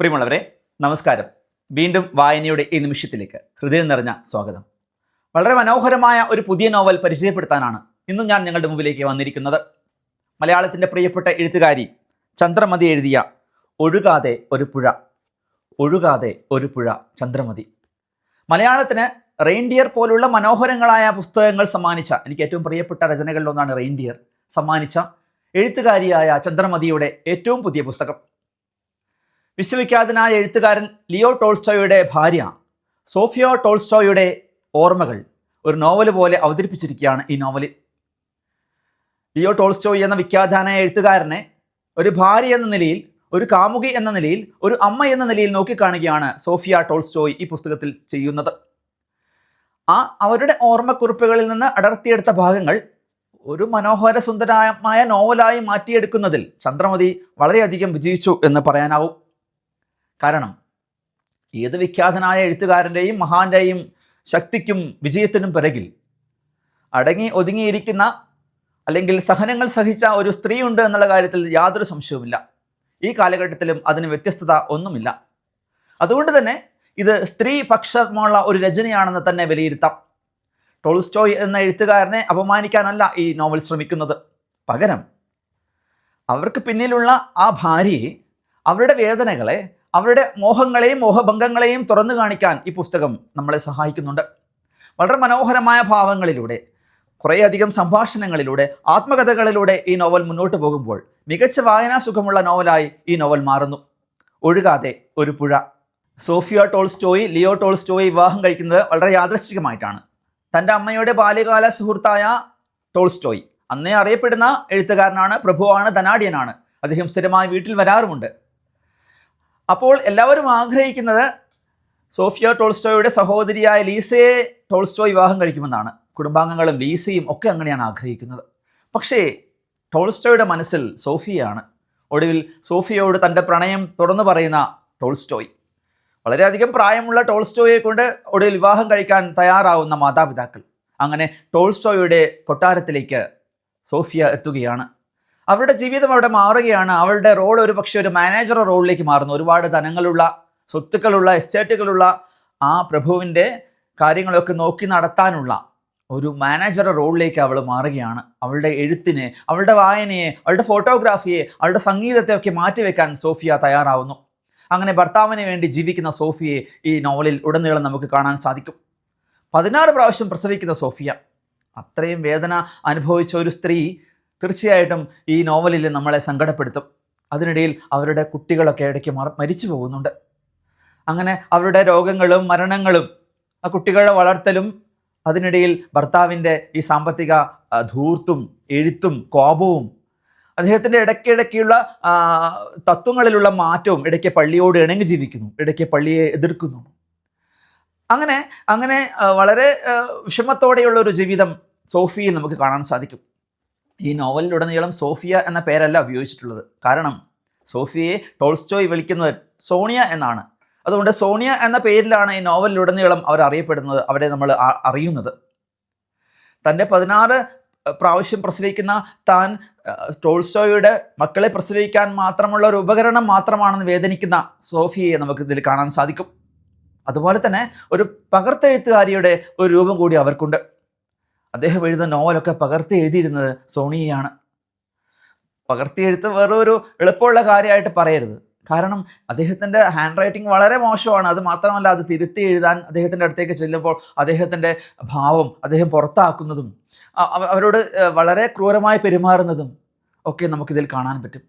പ്രിയമുള്ളവരെ നമസ്കാരം. വീണ്ടും വായനയുടെ ഈ നിമിഷത്തിലേക്ക് ഹൃദയം നിറഞ്ഞ സ്വാഗതം. വളരെ മനോഹരമായ ഒരു പുതിയ നോവൽ പരിചയപ്പെടുത്താനാണ് ഇന്നും ഞാൻ നിങ്ങളുടെ മുമ്പിലേക്ക് വന്നിരിക്കുന്നത്. മലയാളത്തിന്റെ പ്രിയപ്പെട്ട എഴുത്തുകാരി ചന്ദ്രമതി എഴുതിയ ഒഴുകാതെ ഒരു പുഴ ഒഴുകാതെ ഒരു പുഴ ചന്ദ്രമതി മലയാളത്തിന് റെയിൻഡിയർ പോലുള്ള മനോഹരങ്ങളായ പുസ്തകങ്ങൾ സമ്മാനിച്ച എനിക്ക് ഏറ്റവും പ്രിയപ്പെട്ട രചനകളിലൊന്നാണ് റെയിൻഡിയർ സമ്മാനിച്ച എഴുത്തുകാരിയായ ചന്ദ്രമതിയുടെ ഏറ്റവും പുതിയ പുസ്തകം. വിശ്വവിഖ്യാതനായ എഴുത്തുകാരൻ ലിയോ ടോൾസ്റ്റോയുടെ ഭാര്യ സോഫിയോ ടോൾസ്റ്റോയുടെ ഓർമ്മകൾ ഒരു നോവൽ പോലെ അവതരിപ്പിച്ചിരിക്കുകയാണ് ഈ നോവലിൽ ലിയോ ടോൾസ്റ്റോയി എന്ന വിഖ്യാതനായ എഴുത്തുകാരനെ ഒരു ഭാര്യ എന്ന നിലയിൽ ഒരു കാമുകി എന്ന നിലയിൽ ഒരു അമ്മ എന്ന നിലയിൽ നോക്കിക്കാണുകയാണ് സോഫിയ ടോൾസ്റ്റോയ് ഈ പുസ്തകത്തിൽ ചെയ്യുന്നത്. ആ അവരുടെ ഓർമ്മക്കുറിപ്പുകളിൽ നിന്ന് അടർത്തിയെടുത്ത ഭാഗങ്ങൾ ഒരു മനോഹര സുന്ദരമായ നോവലായി മാറ്റിയെടുക്കുന്നതിൽ ചന്ദ്രമതി വളരെയധികം വിജയിച്ചു എന്ന് പറയാനാവും. കാരണം ഏത് വിഖ്യാതനായ എഴുത്തുകാരന്റെയും മഹാന്റെയും ശക്തിക്കും വിജയത്തിനും പിറകിൽ അടങ്ങി ഒതുങ്ങിയിരിക്കുന്ന അല്ലെങ്കിൽ സഹനങ്ങൾ സഹിച്ച ഒരു സ്ത്രീ ഉണ്ട് എന്നുള്ള കാര്യത്തിൽ യാതൊരു സംശയവുമില്ല. ഈ കാലഘട്ടത്തിലും അതിന് വ്യത്യസ്തത ഒന്നുമില്ല. അതുകൊണ്ട് തന്നെ ഇത് സ്ത്രീ പക്ഷമുള്ള ഒരു രചനയാണെന്ന് തന്നെ വിലയിരുത്താം. ടോൾസ്റ്റോയ് എന്ന എഴുത്തുകാരനെ അപമാനിക്കാനല്ല ഈ നോവൽ ശ്രമിക്കുന്നത്. പകരം അവർക്ക് പിന്നിലുള്ള ആ ഭാര്യയെ അവരുടെ വേദനകളെ അവരുടെ മോഹങ്ങളെയും മോഹഭംഗങ്ങളെയും തുറന്നു കാണിക്കാൻ ഈ പുസ്തകം നമ്മളെ സഹായിക്കുന്നുണ്ട്. വളരെ മനോഹരമായ ഭാവങ്ങളിലൂടെ കുറേയധികം സംഭാഷണങ്ങളിലൂടെ ആത്മകഥകളിലൂടെ ഈ നോവൽ മുന്നോട്ട് പോകുമ്പോൾ മികച്ച വായനാ സുഖമുള്ള നോവലായി ഈ നോവൽ മാറുന്നു. ഒഴുകാതെ ഒരു പുഴ. സോഫിയ ടോൾസ്റ്റോയി ലിയോ ടോൾസ്റ്റോയി വിവാഹം കഴിക്കുന്നത് വളരെ യാദൃശ്ചികമായിട്ടാണ്. തന്റെ അമ്മയുടെ ബാല്യകാല സുഹൃത്തായ ടോൾസ്റ്റോയി. അന്നേ അറിയപ്പെടുന്ന എഴുത്തുകാരനാണ് പ്രഭുവാണ് ധനാഡിയനാണ് അദ്ദേഹം സ്ഥിരമായി വീട്ടിൽ വരാറുമുണ്ട്. അപ്പോൾ എല്ലാവരും ആഗ്രഹിക്കുന്നത് സോഫിയ ടോൾസ്റ്റോയുടെ സഹോദരിയായ ലീസയെ ടോൾസ്റ്റോ വിവാഹം കഴിക്കുമെന്നാണ്. കുടുംബാംഗങ്ങളും ലീസയും ഒക്കെ അങ്ങനെയാണ് ആഗ്രഹിക്കുന്നത്. പക്ഷേ ടോൾസ്റ്റോയുടെ മനസ്സിൽ സോഫിയയാണ്. ഒടുവിൽ സോഫിയയോട് തന്റെ പ്രണയം തുറന്നു പറയുന്ന ടോൾസ്റ്റോയ്. വളരെയധികം പ്രായമുള്ള ടോൾസ്റ്റോയെ കൊണ്ട് ഒടുവിൽ വിവാഹം കഴിക്കാൻ തയ്യാറാവുന്ന മാതാപിതാക്കൾ. അങ്ങനെ ടോൾസ്റ്റോയുടെ കൊട്ടാരത്തിലേക്ക് സോഫിയ എത്തുകയാണ്. അവരുടെ ജീവിതം അവിടെ മാറുകയാണ്. അവളുടെ റോൾ ഒരു പക്ഷേ ഒരു മാനേജർ റോളിലേക്ക് മാറുന്നു. ഒരുപാട് ധനങ്ങളുള്ള സ്വത്തുക്കളുള്ള എസ്റ്റേറ്റുകളുള്ള ആ പ്രഭുവിന്റെ കാര്യങ്ങളൊക്കെ നോക്കി നടത്താനുള്ള ഒരു മാനേജർ റോളിലേക്ക് അവൾ മാറുകയാണ്. അവളുടെ എഴുത്തിനെ അവളുടെ വായനയെ അവളുടെ ഫോട്ടോഗ്രാഫിയെ അവളുടെ സംഗീതത്തെ ഒക്കെ മാറ്റിവെക്കാൻ സോഫിയ തയ്യാറാവുന്നു. അങ്ങനെ ഭർത്താവിന് വേണ്ടി ജീവിക്കുന്ന സോഫിയെ ഈ നോവലിൽ ഉടനീളം നമുക്ക് കാണാൻ സാധിക്കും. പതിനാറ് പ്രാവശ്യം പ്രസവിക്കുന്ന സോഫിയ. അത്രയും വേദന അനുഭവിച്ച ഒരു സ്ത്രീ തീർച്ചയായിട്ടും ഈ നോവലിൽ നമ്മളെ സങ്കടപ്പെടുത്തും. അതിനിടയിൽ അവരുടെ കുട്ടികളൊക്കെ ഇടയ്ക്ക് മരിച്ചു പോകുന്നുണ്ട്. അങ്ങനെ അവരുടെ രോഗങ്ങളും മരണങ്ങളും ആ കുട്ടികളെ വളർത്തലും അതിനിടയിൽ ഭർത്താവിന്റെ ഈ സാമ്പത്തിക ധൂർത്തും എഴുത്തും കോപവും അദ്ദേഹത്തിന്റെ ഇടയ്ക്കിടയ്ക്കുള്ള തത്വങ്ങളിലുള്ള മാറ്റവും ഇടയ്ക്ക് പള്ളിയോട് ഇണങ്ങി ജീവിക്കുന്നു ഇടയ്ക്ക് പള്ളിയെ എതിർക്കുന്നു. അങ്ങനെ അങ്ങനെ വളരെ വിഷമത്തോടെയുള്ള ഒരു ജീവിതം സോഫിയിൽ നമുക്ക് കാണാൻ സാധിക്കും. ഈ നോവലിലുടനീളം സോഫിയ എന്ന പേരല്ല ഉപയോഗിച്ചിട്ടുള്ളത്. കാരണം സോഫിയയെ ടോൾസ്റ്റോയ് വിളിക്കുന്നത് സോണിയ എന്നാണ്. അതുകൊണ്ട് സോണിയ എന്ന പേരിലാണ് ഈ നോവലിലുടനീളം അവർ അറിയപ്പെടുന്നത് അവരെ നമ്മൾ അറിയുന്നത്. തന്റെ പതിനാറ് പ്രാവശ്യം പ്രസവിക്കുന്ന താൻ ടോൾസ്റ്റോയുടെ മക്കളെ പ്രസവിക്കാൻ മാത്രമുള്ള ഒരു ഉപകരണം മാത്രമാണെന്ന് വേദനിക്കുന്ന സോഫിയയെ നമുക്ക് ഇതിൽ കാണാൻ സാധിക്കും. അതുപോലെ തന്നെ ഒരു പകർത്തെഴുത്തുകാരിയുടെ ഒരു രൂപം കൂടി അവർക്കുണ്ട്. അദ്ദേഹം എഴുതുന്ന നോവലൊക്കെ പകർത്തി എഴുതിയിരുന്നത് സോണിയയാണ്. പകർത്തി എഴുത്ത് വേറൊരു എളുപ്പമുള്ള കാര്യമായിട്ട് പറയരുത്. കാരണം അദ്ദേഹത്തിന്റെ ഹാൻഡ് റൈറ്റിംഗ് വളരെ മോശമാണ്. അത് മാത്രമല്ല അത് തിരുത്തി എഴുതാൻ അദ്ദേഹത്തിന്റെ അടുത്തേക്ക് ചെല്ലുമ്പോൾ അദ്ദേഹത്തിന്റെ ഭാവം അദ്ദേഹം പുറത്താക്കുന്നതും അവരോട് വളരെ ക്രൂരമായി പെരുമാറുന്നതും ഒക്കെ നമുക്കിതിൽ കാണാൻ പറ്റും.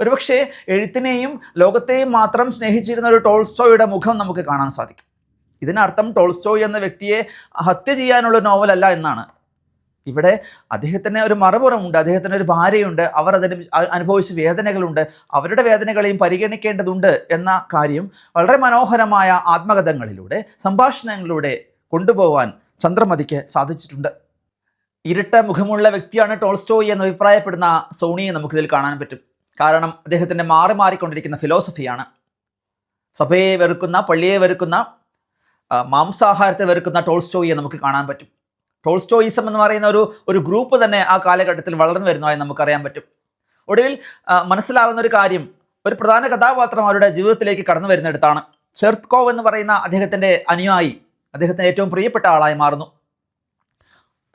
ഒരുപക്ഷെ എഴുത്തിനെയും ലോകത്തെയും മാത്രം സ്നേഹിച്ചിരുന്ന ഒരു ടോൾസ്റ്റോയുടെ മുഖം നമുക്ക് കാണാൻ സാധിക്കും. ഇതിനർത്ഥം ടോൾസ്റ്റോയ് എന്ന വ്യക്തിയെ ഹത്യ ചെയ്യാനുള്ള നോവലല്ല എന്നാണ്. ഇവിടെ അദ്ദേഹത്തിന് ഒരു മറുപുറമുണ്ട് അദ്ദേഹത്തിന് ഒരു ഭാര്യയുണ്ട് അവർ അതിന് അനുഭവിച്ച വേദനകളുണ്ട് അവരുടെ വേദനകളെയും പരിഗണിക്കേണ്ടതുണ്ട് എന്ന കാര്യം വളരെ മനോഹരമായ ആത്മകഥങ്ങളിലൂടെ സംഭാഷണങ്ങളിലൂടെ കൊണ്ടുപോകാൻ ചന്ദ്രമതിക്ക് സാധിച്ചിട്ടുണ്ട്. ഇരട്ട മുഖമുള്ള വ്യക്തിയാണ് ടോൾസ്റ്റോയി എന്ന് അഭിപ്രായപ്പെടുന്ന സോണിയെ നമുക്കിതിൽ കാണാൻ പറ്റും. കാരണം അദ്ദേഹത്തിന്റെ മാറി മാറിക്കൊണ്ടിരിക്കുന്ന ഫിലോസഫിയാണ്. സഭയെ വെറുക്കുന്ന പള്ളിയെ വെറുക്കുന്ന മാംസാഹാരത്തെ വെറുക്കുന്ന ടോൾസ്റ്റോയിയെ നമുക്ക് കാണാൻ പറ്റും. ടോൾസ്റ്റോയിസം എന്ന് പറയുന്ന ഒരു ഒരു ഗ്രൂപ്പ് തന്നെ ആ കാലഘട്ടത്തിൽ വളർന്നു വരുന്നതായി നമുക്കറിയാൻ പറ്റും. ഒടുവിൽ മനസ്സിലാകുന്ന ഒരു കാര്യം ഒരു പ്രധാന കഥാപാത്രം അവരുടെ ജീവിതത്തിലേക്ക് കടന്നു വരുന്നിടത്താണ്. ചെർത്കോവ് എന്ന് പറയുന്ന അദ്ദേഹത്തിന്റെ അനുയായി അദ്ദേഹത്തിന് ഏറ്റവും പ്രിയപ്പെട്ട ആളായി മാറുന്നു.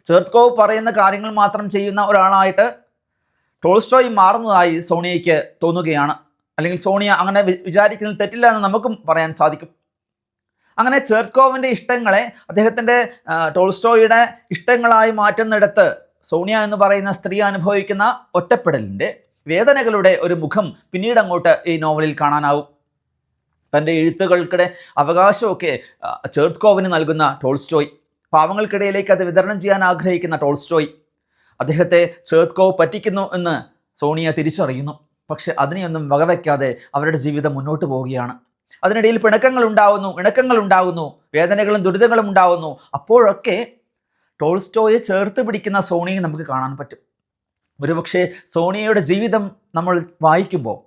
ചേർത്കോവ് പറയുന്ന കാര്യങ്ങൾ മാത്രം ചെയ്യുന്ന ഒരാളായിട്ട് ടോൾസ്റ്റോയി മാറുന്നതായി സോണിയയ്ക്ക് തോന്നുകയാണ്. അല്ലെങ്കിൽ സോണിയ അങ്ങനെ വിചാരിക്കുന്നത് തെറ്റില്ല എന്ന് നമുക്കും പറയാൻ സാധിക്കും. അങ്ങനെ ചേർക്കോവിന്റെ ഇഷ്ടങ്ങളെ അദ്ദേഹത്തിന്റെ ടോൾസ്റ്റോയുടെ ഇഷ്ടങ്ങളായി മാറ്റുന്നിടത്ത് സോണിയ എന്ന് പറയുന്ന സ്ത്രീ അനുഭവിക്കുന്ന ഒറ്റപ്പെടലിന്റെ വേദനകളുടെ ഒരു മുഖം പിന്നീട് അങ്ങോട്ട് ഈ നോവലിൽ കാണാനാവും. തന്റെ എഴുത്തുകൾക്കിടെ അവകാശമൊക്കെ ചേർത്കോവിന് നൽകുന്ന ടോൾസ്റ്റോയ് പാവങ്ങൾക്കിടയിലേക്ക് അത് വിതരണം ചെയ്യാൻ ആഗ്രഹിക്കുന്ന ടോൾസ്റ്റോയ്. അദ്ദേഹത്തെ ചേർത്കോവ് പറ്റിക്കുന്നു എന്ന് സോണിയ തിരിച്ചറിയുന്നു. പക്ഷെ അതിനെയൊന്നും വകവയ്ക്കാതെ അവരുടെ ജീവിതം മുന്നോട്ട് പോവുകയാണ്. അതിനിടയിൽ പിണക്കങ്ങൾ ഉണ്ടാവുന്നു ഇണക്കങ്ങൾ ഉണ്ടാവുന്നു വേദനകളും ദുരിതങ്ങളും ഉണ്ടാവുന്നു. അപ്പോഴൊക്കെ ടോൾസ്റ്റോയെ ചേർത്ത് പിടിക്കുന്ന സോണിയെ നമുക്ക് കാണാൻ പറ്റും. ഒരുപക്ഷെ സോണിയയുടെ ജീവിതം നമ്മൾ വായിക്കുമ്പോൾ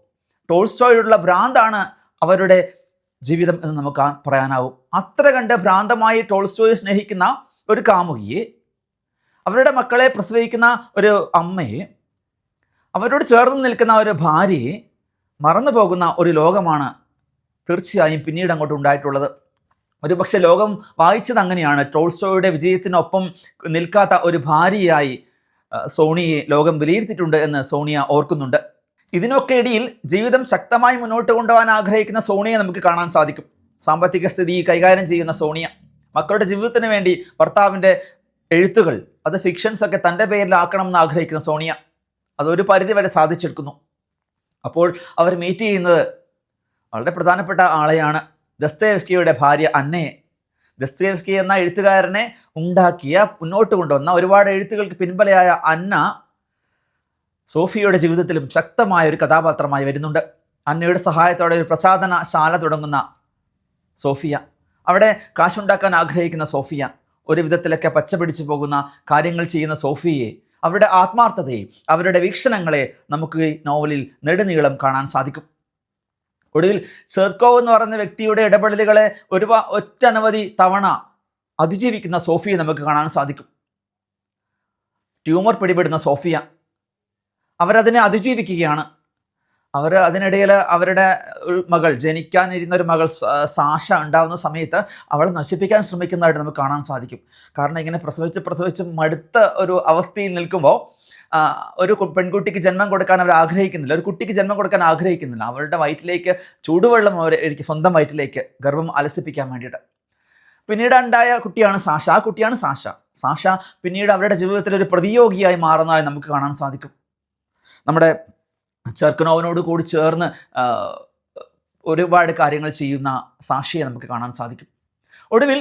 ടോൾസ്റ്റോയോടുള്ള ഭ്രാന്താണ് അവരുടെ ജീവിതം എന്ന് നമുക്ക് പറയാനാവും. അത്ര കണ്ട് ഭ്രാന്തമായി ടോൾസ്റ്റോയെ സ്നേഹിക്കുന്ന ഒരു കാമുകിയെ അവരുടെ മക്കളെ പ്രസവിക്കുന്ന ഒരു അമ്മയെ അവരോട് ചേർന്ന് നിൽക്കുന്ന ഒരു ഭാര്യയെ മറന്നു പോകുന്ന ഒരു ലോകമാണ് തീർച്ചയായും പിന്നീട് അങ്ങോട്ട് ഉണ്ടായിട്ടുള്ളത്. ഒരുപക്ഷെ ലോകം വായിച്ചത് അങ്ങനെയാണ്. ടോൾസ്റ്റോയുടെ വിജയത്തിനൊപ്പം നിൽക്കാത്ത ഒരു ഭാര്യയായി സോണിയെ ലോകം വിലയിരുത്തിയിട്ടുണ്ട് എന്ന് സോണിയ ഓർക്കുന്നുണ്ട്. ഇതിനൊക്കെ ഇടയിൽ ജീവിതം ശക്തമായി മുന്നോട്ട് കൊണ്ടുപോകാൻ ആഗ്രഹിക്കുന്ന സോണിയെ നമുക്ക് കാണാൻ സാധിക്കും. സാമ്പത്തിക സ്ഥിതി കൈകാര്യം ചെയ്യുന്ന സോണിയ. മക്കളുടെ ജീവിതത്തിന് വേണ്ടി ഭർത്താവിന്റെ എഴുത്തുകൾ അത് ഫിക്ഷൻസ് ഒക്കെ തന്റെ പേരിലാക്കണം എന്ന് ആഗ്രഹിക്കുന്ന സോണിയ. അതൊരു പരിധി വരെ സാധിച്ചെടുക്കുന്നു. അപ്പോൾ അവർ മീറ്റ് ചെയ്യുന്നത് വളരെ പ്രധാനപ്പെട്ട ആളെയാണ് ദസ്തേവ്സ്കിയുടെ ഭാര്യ അന്നയെ ദസ്തേവ്സ്കി എന്ന എഴുത്തുകാരനെ ഉണ്ടാക്കിയ മുന്നോട്ട് കൊണ്ടുവന്ന ഒരുപാട് എഴുത്തുകൾക്ക് പിൻബലയായ അന്ന സോഫിയയുടെ ജീവിതത്തിലും ശക്തമായ ഒരു കഥാപാത്രമായി വരുന്നുണ്ട്. അന്നയുടെ സഹായത്തോടെ ഒരു പ്രസാദന ശാല തുടങ്ങുന്ന സോഫിയ. അവിടെ കാശുണ്ടാക്കാൻ ആഗ്രഹിക്കുന്ന സോഫിയ. ഒരു വിധത്തിലൊക്കെ പച്ചപിടിച്ചു പോകുന്ന കാര്യങ്ങൾ ചെയ്യുന്ന സോഫിയെ അവരുടെ ആത്മാർത്ഥതയെ അവരുടെ വീക്ഷണങ്ങളെ നമുക്ക് ഈ നോവലിൽ നെടുനീളം കാണാൻ സാധിക്കും. ഒടുവിൽ സെർക്കോ എന്ന് പറയുന്ന വ്യക്തിയുടെ ഇടപെടലുകളെ ഒരുപാ ഒറ്റനവധി തവണ അതിജീവിക്കുന്ന സോഫിയെ നമുക്ക് കാണാൻ സാധിക്കും. ട്യൂമർ പിടിപെടുന്ന സോഫിയ. അവരതിനെ അതിജീവിക്കുകയാണ്. അവർ അതിനിടയിൽ അവരുടെ മകൾ ജനിക്കാനിരുന്ന ഒരു മകൾ സാഷ ഉണ്ടാവുന്ന സമയത്ത് അവളെ നശിപ്പിക്കാൻ ശ്രമിക്കുന്നതായിട്ട് നമുക്ക് കാണാൻ സാധിക്കും. കാരണം ഇങ്ങനെ പ്രസവിച്ച് പ്രസവിച്ച് മടുത്ത ഒരു അവസ്ഥയിൽ നിൽക്കുമ്പോൾ ഒരു പെൺകുട്ടിക്ക് ജന്മം കൊടുക്കാൻ അവർ ആഗ്രഹിക്കുന്നില്ല. ഒരു കുട്ടിക്ക് ജന്മം കൊടുക്കാൻ ആഗ്രഹിക്കുന്നില്ല. അവളുടെ വയറ്റിലേക്ക് ചൂടുവെള്ളം അവർ എനിക്ക് സ്വന്തം വയറ്റിലേക്ക് ഗർഭം അലസിപ്പിക്കാൻ വേണ്ടിയിട്ട്. പിന്നീട് ഉണ്ടായ കുട്ടിയാണ് സാഷ. ആ കുട്ടിയാണ് സാഷ. സാഷ പിന്നീട് അവരുടെ ജീവിതത്തിൽ ഒരു പ്രതിയോഗിയായി മാറുന്നതായി നമുക്ക് കാണാൻ സാധിക്കും. നമ്മുടെ ചെർക്കനോവിനോട് കൂടി ചേർന്ന് ഒരുപാട് കാര്യങ്ങൾ ചെയ്യുന്ന സാക്ഷിയെ നമുക്ക് കാണാൻ സാധിക്കും. ഒടുവിൽ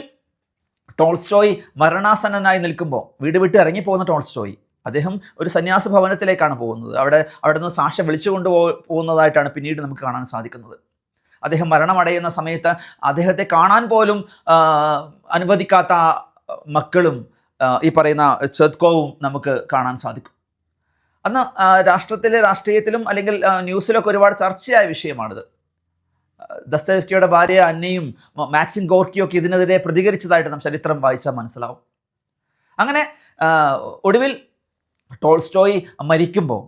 ടോൾസ്റ്റോയ് മരണാസന്നനായി നിൽക്കുമ്പോൾ വീട് വിട്ട് ഇറങ്ങിപ്പോകുന്ന ടോൾസ്റ്റോയ് അദ്ദേഹം ഒരു സന്യാസ ഭവനത്തിലേക്കാണ് പോകുന്നത്. അവിടെ അവിടെ നിന്ന് സാക്ഷ്യം വിളിച്ചു കൊണ്ടുപോ പോകുന്നതായിട്ടാണ് പിന്നീട് നമുക്ക് കാണാൻ സാധിക്കുന്നത്. അദ്ദേഹം മരണമടയുന്ന സമയത്ത് അദ്ദേഹത്തെ കാണാൻ പോലും അനുവദിക്കാത്ത മക്കളും ഈ പറയുന്ന ചെത്കോവും നമുക്ക് കാണാൻ സാധിക്കും. അന്ന് രാഷ്ട്രത്തിലെ രാഷ്ട്രീയത്തിലും അല്ലെങ്കിൽ ന്യൂസിലൊക്കെ ഒരുപാട് ചർച്ചയായ വിഷയമാണിത്. ദസ്തേസ്കിയുടെ ഭാര്യ അന്നയും മാക്സിം ഗോർക്കിയൊക്കെ ഇതിനെതിരെ പ്രതികരിച്ചതായിട്ട് നാം ചരിത്രം വായിച്ചാൽ മനസ്സിലാവും. അങ്ങനെ ഒടുവിൽ ടോൾസ്റ്റോയ് മരിക്കുമ്പോൾ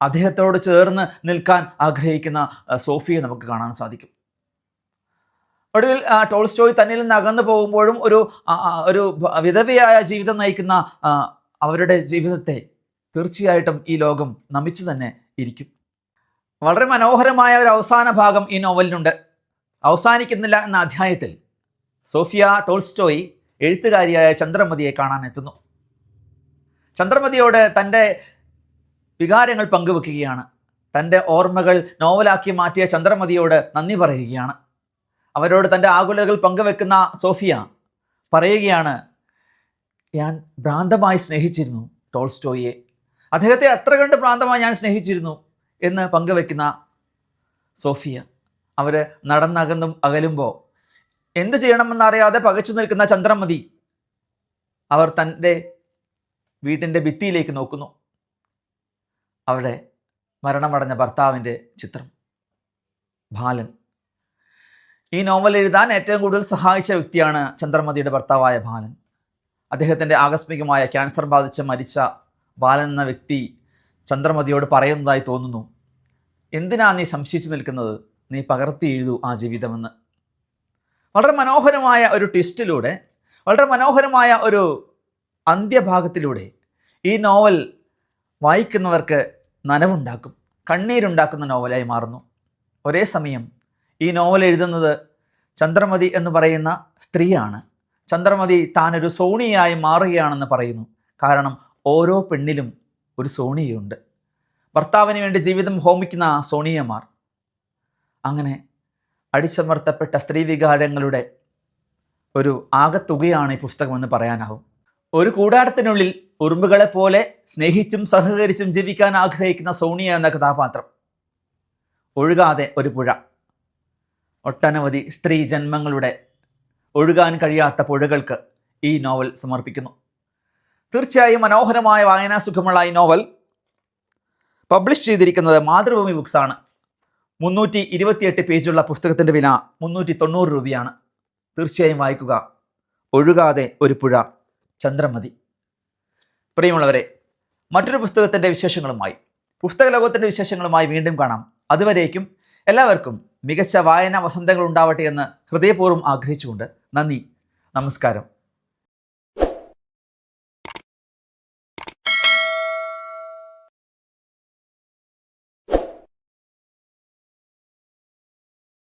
അദ്ദേഹത്തോട് ചേർന്ന് നിൽക്കാൻ ആഗ്രഹിക്കുന്ന സോഫിയെ നമുക്ക് കാണാൻ സാധിക്കും. ഒടുവിൽ ടോൾസ്റ്റോയ് തന്നിൽ നിന്ന് അകന്നു പോകുമ്പോഴും ഒരു ഒരു വിധവയായ ജീവിതം നയിക്കുന്ന അവരുടെ ജീവിതത്തെ തീർച്ചയായിട്ടും ഈ ലോകം നമിച്ചു തന്നെ ഇരിക്കും. വളരെ മനോഹരമായ ഒരു അവസാന ഭാഗം ഈ നോവലിനുണ്ട്. അവസാനിക്കുന്നില്ല എന്ന അധ്യായത്തിൽ സോഫിയ ടോൾസ്റ്റോയി എഴുത്തുകാരിയായ ചന്ദ്രമതിയെ കാണാൻ എത്തുന്നു. ചന്ദ്രമതിയോട് തന്റെ വികാരങ്ങൾ പങ്കുവെക്കുകയാണ്. തന്റെ ഓർമ്മകൾ നോവലാക്കി മാറ്റിയ ചന്ദ്രമതിയോട് നന്ദി പറയുകയാണ്. അവരോട് തന്റെ ആകുലതകൾ പങ്കുവെക്കുന്ന സോഫിയ പറയുകയാണ് ഞാൻ ഭ്രാന്തമായി സ്നേഹിച്ചിരുന്നു ടോൾസ്റ്റോയെ അദ്ദേഹത്തെ അത്ര കണ്ട് പ്രാന്തമായി ഞാൻ സ്നേഹിച്ചിരുന്നു എന്ന് പങ്കുവെക്കുന്ന സോഫിയ. അവർ നടന്നകന്നും അകലുമ്പോൾ എന്ത് ചെയ്യണമെന്നറിയാതെ പകച്ചു നിൽക്കുന്ന ചന്ദ്രമതി അവർ തന്റെ വീട്ടിന്റെ ഭിത്തിയിലേക്ക് നോക്കുന്നു. അവിടെ മരണമടഞ്ഞ ഭർത്താവിന്റെ ചിത്രം. ബാലൻ. ഈ നോവൽ എഴുതാൻ ഏറ്റവും കൂടുതൽ സഹായിച്ച വ്യക്തിയാണ് ചന്ദ്രമതിയുടെ ഭർത്താവായ ബാലൻ. അദ്ദേഹത്തിന്റെ ആകസ്മികമായ ക്യാൻസർ ബാധിച്ച് മരിച്ച ബാലൻ എന്ന വ്യക്തി ചന്ദ്രമതിയോട് പറയുന്നതായി തോന്നുന്നു. എന്തിനാ നീ സംശയിച്ചു നിൽക്കുന്നത്? നീ പകർത്തി എഴുതൂ ആ ജീവിതമെന്ന്. വളരെ മനോഹരമായ ഒരു ട്വിസ്റ്റിലൂടെ വളരെ മനോഹരമായ ഒരു അന്ത്യഭാഗത്തിലൂടെ ഈ നോവൽ വായിക്കുന്നവർക്ക് നനവുണ്ടാക്കും കണ്ണീരുണ്ടാക്കുന്ന നോവലായി മാറുന്നു. ഒരേ സമയം ഈ നോവൽ എഴുതുന്നത് ചന്ദ്രമതി എന്ന് പറയുന്ന സ്ത്രീയാണ്. ചന്ദ്രമതി താനൊരു സോണിയായി മാറുകയാണെന്ന് പറയുന്നു. കാരണം ഓരോ പെണ്ണിലും ഒരു സോണിയുണ്ട് ഭർത്താവിന് വേണ്ടി ജീവിതം ഹോമിക്കുന്ന സോണിയമാർ. അങ്ങനെ അടിച്ചമർത്തപ്പെട്ട സ്ത്രീ വികാരങ്ങളുടെ ഒരു ആകത്തുകയാണ് ഈ പുസ്തകമെന്ന് പറയാനാവും. ഒരു കൂടാരത്തിനുള്ളിൽ ഉറുമ്പുകളെ പോലെ സ്നേഹിച്ചും സഹകരിച്ചും ജീവിക്കാൻ ആഗ്രഹിക്കുന്ന സോണിയ എന്ന കഥാപാത്രം. ഒഴുകാതെ ഒരു പുഴ. ഒട്ടനവധി സ്ത്രീ ജന്മങ്ങളുടെ ഒഴുകാൻ കഴിയാത്ത പുഴകൾക്ക് ഈ നോവൽ സമർപ്പിക്കുന്നു. തീർച്ചയായും മനോഹരമായ വായനാസുഖമുള്ള ഈ നോവൽ പബ്ലിഷ് ചെയ്തിരിക്കുന്നത് മാതൃഭൂമി ബുക്സാണ്. മുന്നൂറ്റി ഇരുപത്തിയെട്ട് പേജുള്ള പുസ്തകത്തിന്റെ വില മുന്നൂറ്റി തൊണ്ണൂറ് രൂപയാണ്. തീർച്ചയായും വായിക്കുക. ഒഴുകാതെ ഒരു പുഴ ചന്ദ്രമതി പ്രിയമുള്ളവരെ മറ്റൊരു പുസ്തകത്തിന്റെ വിശേഷങ്ങളുമായി പുസ്തക ലോകത്തിന്റെ വിശേഷങ്ങളുമായി വീണ്ടും കാണാം. അതുവരേക്കും എല്ലാവർക്കും മികച്ച വായനാ വസന്തങ്ങൾ ഉണ്ടാവട്ടെ എന്ന് ഹൃദയപൂർവം ആഗ്രഹിച്ചുകൊണ്ട് നന്ദി നമസ്കാരം.